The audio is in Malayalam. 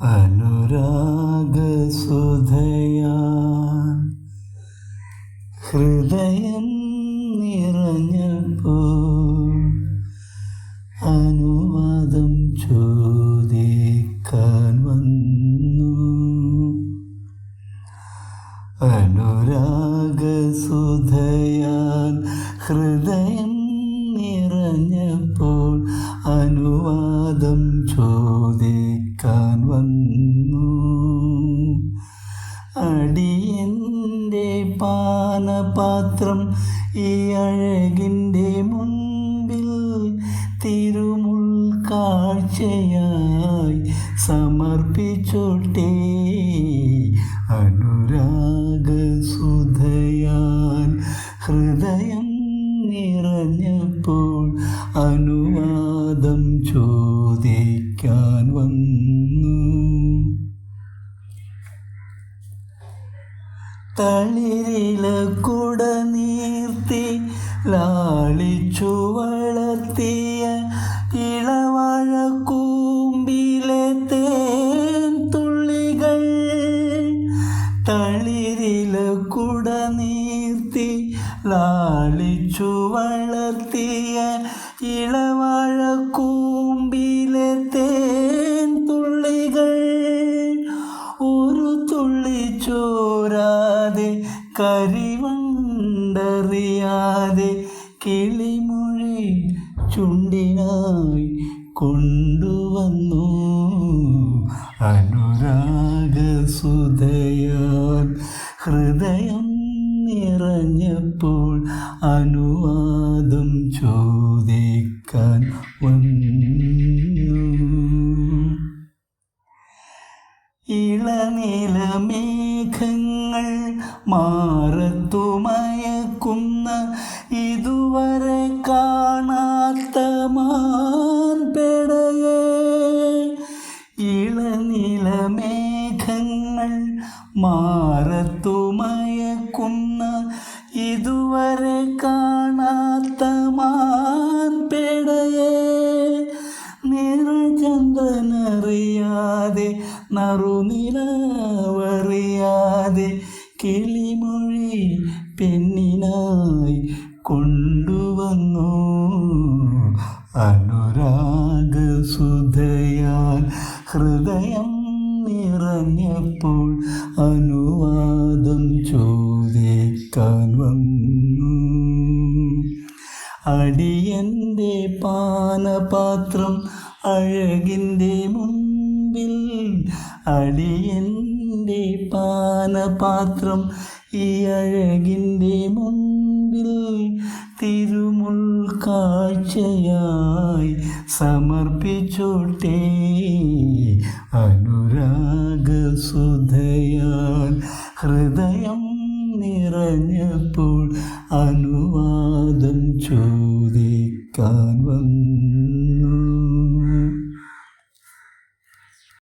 അനുരാഗസുധയാൻ ഹൃദയം നിറഞ്ഞപ്പോ അനുവാദം ചോദിക്കാൻ വന്നു. അനുരാഗസുധയാൻ ഹൃദയം നിറഞ്ഞപ്പോൾ അനുവാദം ചോദിക്കാൻ വന്നു. അടിയന്റെ പാനപാത്രം ഈ അഴകിന്റെ മുൻപിൽ തിരുമുൾ കാഴ്ചയായി സമർപ്പിച്ചോട്ടെ. അനുരാഗസുധയാൻ ഹൃദയം നിറഞ്ഞപ്പോൾ അനുവാദം ചോദിക്കാൻ തളിരില കുട നീർത്തി ലാളിച്ചു വളർത്തിയ ഇളവാഴ കൂമ്പിലെ തേൻ തുള്ളികൾ. തളിരില കുട നീർത്തി ലാളിച്ചു വളർത്തിയ ഇളവാഴ കൂമ്പിലെ കരിവണ്ടറിയാതെ കിളിമൊഴി ചുണ്ടിനായി കൊണ്ടുവന്നു. അനുരാഗസുധയാൻ ഹൃദയം നിറഞ്ഞപ്പോൾ അനുവാദം ചോദിക്കാൻ വന്നു. ഇളനീലമേഘങ്ങൾ മാറത്തുമയക്കുന്ന ഇതുവരെ കാണാത്ത മാൻപെടയേ ഇളനില മേഘങ്ങൾ മാറത്തുമയക്കുന്ന ഇതുവരെ കാണാത്ത നിറചന്ദ്രനറിയാതെ നറുനിലവറിയാതെ കിളിമൊഴി പെണ്ണിനായി കൊണ്ടുവന്നു. അനുരാഗസുധയാൽ ഹൃദയം നിറഞ്ഞപ്പോൾ അനുവാദം ചോദിക്കാൻ വന്നു. അടിയന്റെ പാനപാത്രം അഴകിന്റെ മുമ്പിൽ അടിയന്റെ പാനപാത്രം ഈ അഴകിന്റെ മുമ്പിൽ തിരുമുൾ കാഴ്ചയായി സമർപ്പിച്ചോട്ടെ. അനുരാഗസുധയാൽ ഹൃദയം നിറഞ്ഞപ്പോൾ അനുവാദം ചോദിക്കാൻ വന്നു.